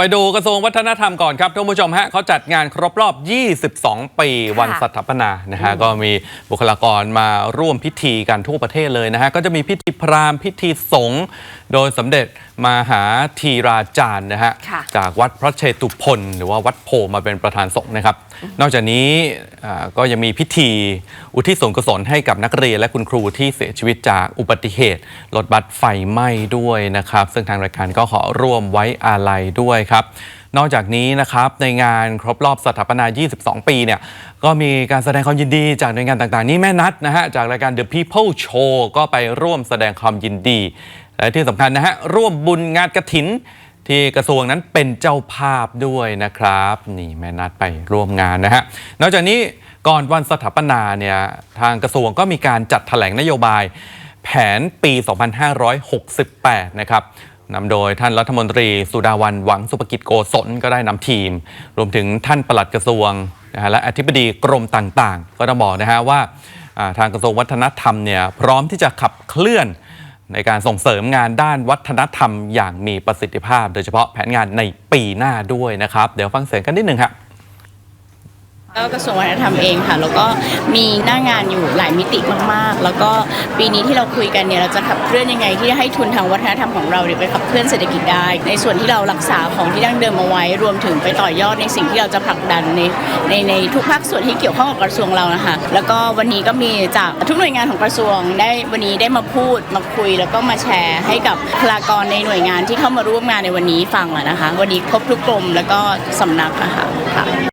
ไปดูกระทรวงวัฒนธรรมก่อนครับท่านผู้ชมฮะเขาจัดงานครบรอบ 22 ปีวันสถาปนานะฮะก็มีบุคลากรมาร่วมพิธีกันทั่วประเทศเลยนะฮะก็จะมีพิธีพราหมณ์พิธีสงฆ์โดยสมเด็จมหาธีราจารย์นะฮะค่ะ จากวัดพระเชตุพนหรือว่าวัดโพมาเป็นประธานสงฆ์นะครับ นอกจากนี้อ่าก็ยังมีพิธีอุทิศส่วนกุศลให้กับนักเรียนและคุณครูที่เสียชีวิตจากอุบัติเหตุรถบัสไฟไหม้ด้วยนะครับ ซึ่งทางรายการก็ขอร่วมไว้อาลัยด้วยครับ นอกจากนี้นะครับในงานครบรอบสถาปนา 22 ปีเนี่ยก็มีการแสดงความยินดีจากหน่วยงานต่างๆ นี่แม่นัดนะฮะจากรายการ The People Show ก็ไปร่วมแสดงความยินดี และที่สำคัญนะฮะร่วมบุญงานกระถิน ที่กระทรวงนั้นเป็นเจ้าภาพด้วยนะครับ นี่แม่นัดไปร่วมงานนะฮะนอกจากนี้ก่อนวันสถาปนาเนี่ยทางกระทรวงก็มีการจัดแถลงนโยบาย แผนปี 2568 นะครับนำโดยท่านรัฐมนตรีสุดาวันหวังสุภกิจโกศลก็ได้นำทีม รวมถึงท่านปลัดกระทรวงนะฮะและอธิบดีกรมต่างๆ ก็ต้องบอกนะฮะว่าอ่าทางกระทรวงวัฒนธรรมเนี่ยพร้อมที่จะขับเคลื่อน ในการส่งเสริมงานด้านวัฒนธรรมอย่างมีประสิทธิภาพ โดยเฉพาะแผนงานในปีหน้าด้วยนะครับ เดี๋ยวฟังเสียงกันนิดหนึ่งครับ ก็กระทรวงวัฒนธรรมเองค่ะ แล้วก็มีหน้างานอยู่หลายมิติมากๆ แล้วก็ปีนี้ที่เราคุยกันเนี่ยเราจะขับเคลื่อนยังไงที่ให้ทุนทางวัฒนธรรมของเราเนี่ยไปขับเคลื่อนเศรษฐกิจได้ ในส่วนที่เรารักษาของที่ดั้งเดิมเอาไว้ รวมถึงไปต่อยอดในสิ่งที่เราจะผลักดันในในในทุกภาคส่วนที่เกี่ยวข้องกับกระทรวงเรานะคะ แล้วก็วันนี้ก็มีจากทุกหน่วยงานของกระทรวงได้วันนี้ได้มาพูดมาคุย แล้วก็มาแชร์ให้กับบุคลากรในหน่วยงานที่เข้ามาร่วมงานในวันนี้ฟังนะคะ วันนี้ครบทุกกรมแล้วก็สำนักนะคะค่ะ